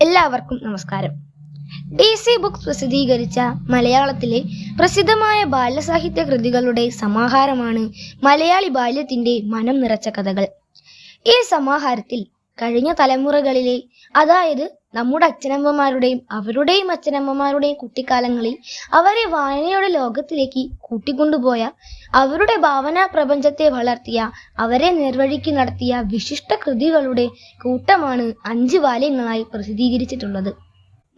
എല്ലാവർക്കും നമസ്കാരം. D C books പ്രസിദ്ധീകരിച്ച മലയാളത്തിലെ പ്രസിദ്ധമായ ബാല്യസാഹിത്യ കൃതികളുടെ സമാഹാരമാണ് മലയാളി ബാല്യത്തിന്റെ മനം നിറച്ച കഥകൾ. ഈ സമാഹാരത്തിൽ കഴിഞ്ഞ തലമുറകളിലെ അതായത് നമ്മുടെ അച്ഛനമ്മമാരുടെയും അവരുടെയും അച്ഛനമ്മമാരുടെയും കുട്ടിക്കാലങ്ങളിൽ അവരെ വായനയുടെ ലോകത്തിലേക്ക് കൂട്ടിക്കൊണ്ടുപോയ അവരുടെ ഭാവനാ പ്രപഞ്ചത്തെ വളർത്തിയ അവരെ നിർവഴിക്ക് നടത്തിയ വിശിഷ്ട കൃതികളുടെ കൂട്ടമാണ് അഞ്ച് വാല്യങ്ങളായി പ്രസിദ്ധീകരിച്ചിട്ടുള്ളത്.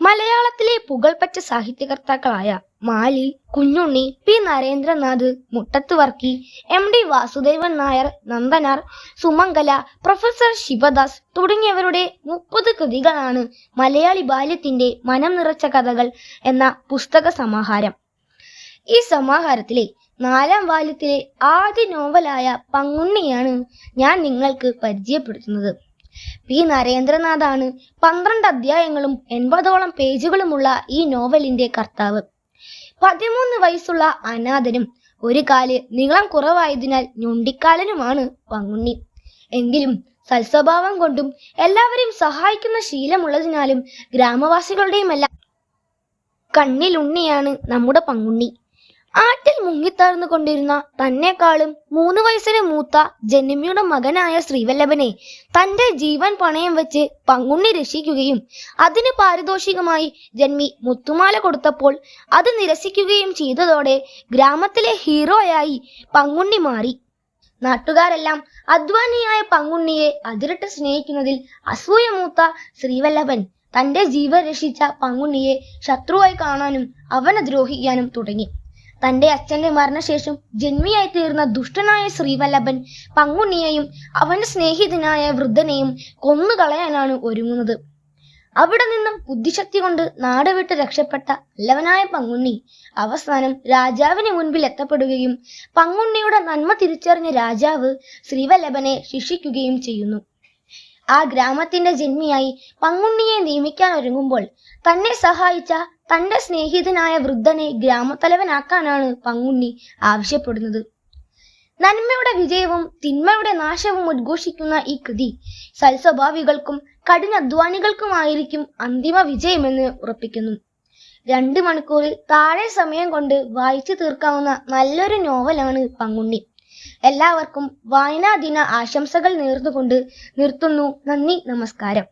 മലയാളത്തിലെ പുകൾപ്പറ്റ സാഹിത്യകർത്താക്കളായ Maali Kunjunni P. Narendranath Muttathu Varkey M. D. Vasudevan Nair Nandanar Sumangala professor Sivadas തുടങ്ങിയവരുടെ മുപ്പത് കൃതികളാണ് മലയാളി ബാല്യത്തിന്റെ മനം നിറച്ച കഥകൾ എന്ന പുസ്തക സമാഹാരം. ഈ സമാഹാരത്തിലെ നാലാം വാല്യത്തിലെ ആദ്യ നോവലായ പങ്ങുണ്ണിയാണ് ഞാൻ നിങ്ങൾക്ക് പരിചയപ്പെടുത്തുന്നത്. പി നരേന്ദ്രനാഥാണ് പന്ത്രണ്ട് അധ്യായങ്ങളും എൺപതോളം പേജുകളുമുള്ള ഈ നോവലിന്റെ കർത്താവ്. പതിമൂന്ന് വയസ്സുള്ള അനാഥനും ഒരു കാൽ നീളം കുറവായതിനാൽ ഞുണ്ടിക്കാലനുമാണ് പങ്ങുണ്ണി എങ്കിലും സൽസ്വഭാവം കൊണ്ടും എല്ലാവരെയും സഹായിക്കുന്ന ശീലമുള്ളതിനാലും ഗ്രാമവാസികളുടെയുമെല്ലാം കണ്ണിലുണ്ണിയാണ് നമ്മുടെ പങ്കുണ്ണി. ആറ്റിൽ മുങ്ങിത്താഴ്ന്നു കൊണ്ടിരുന്ന തന്നെക്കാളും മൂന്ന് വയസ്സിന് മൂത്ത ജനമിയുടെ മകനായ ശ്രീവല്ലഭനെ തന്റെ ജീവൻ പണയം വെച്ച് പങ്കുണ്ണി രക്ഷിക്കുകയും അതിന് പാരിതോഷികമായി ജന്മി മുത്തുമാല കൊടുത്തപ്പോൾ അത് നിരസിക്കുകയും ചെയ്തതോടെ ഗ്രാമത്തിലെ ഹീറോയായി പങ്കുണ്ണി മാറി. നാട്ടുകാരെല്ലാം അധ്വാനിയായ പങ്കുണ്ണിയെ അതിരിട്ട് സ്നേഹിക്കുന്നതിൽ അസൂയ മൂത്ത ശ്രീവല്ലഭൻ തന്റെ ജീവൻ രക്ഷിച്ച പങ്കുണ്ണിയെ ശത്രുവായി കാണാനും അവനെ ദ്രോഹിക്കാനും തുടങ്ങി. തന്റെ അച്ഛന്റെ മരണശേഷം ജന്മിയായി തീർന്ന ദുഷ്ടനായ ശ്രീവല്ലഭൻ പങ്കുണ്ണിയെയും അവന്റെ സ്നേഹിതനായ വൃദ്ധനെയും കൊന്നുകളയാനാണ് ഒരുങ്ങുന്നത്. അവിടെ നിന്നും ബുദ്ധിശക്തി കൊണ്ട് നാട് വിട്ട് രക്ഷപ്പെട്ട അല്ലവനായ പങ്കുണ്ണി അവസാനം രാജാവിന് മുൻപിൽ എത്തപ്പെടുകയും പങ്കുണ്ണിയുടെ നന്മ തിരിച്ചറിഞ്ഞ രാജാവ് ശ്രീവല്ലഭനെ ശിക്ഷിക്കുകയും ചെയ്യുന്നു. ആ ഗ്രാമത്തിന്റെ ജന്മിയായി പങ്കുണ്ണിയെ നിയമിക്കാൻ ഒരുങ്ങുമ്പോൾ തന്നെ സഹായിച്ച തന്റെ സ്നേഹിതനായ വൃദ്ധനെ ഗ്രാമത്തലവനാക്കാനാണ് പങ്കുണ്ണി ആവശ്യപ്പെടുന്നത്. നന്മയുടെ വിജയവും തിന്മയുടെ നാശവും ഉദ്ഘോഷിക്കുന്ന ഈ കൃതി സൽസ്വഭാവികൾക്കും കഠിനാധ്വാനികൾക്കുമായിരിക്കും അന്തിമ വിജയമെന്ന് ഉറപ്പിക്കുന്നു. രണ്ട് മണിക്കൂറിൽ താഴെ സമയം കൊണ്ട് വായിച്ചു തീർക്കാവുന്ന നല്ലൊരു നോവലാണ് പങ്കുണ്ണി. എല്ലാവർക്കും വായനാ ദിന ആശംസകൾ നേർന്നുകൊണ്ട് നിർത്തുന്നു. നന്ദി നമസ്കാരം.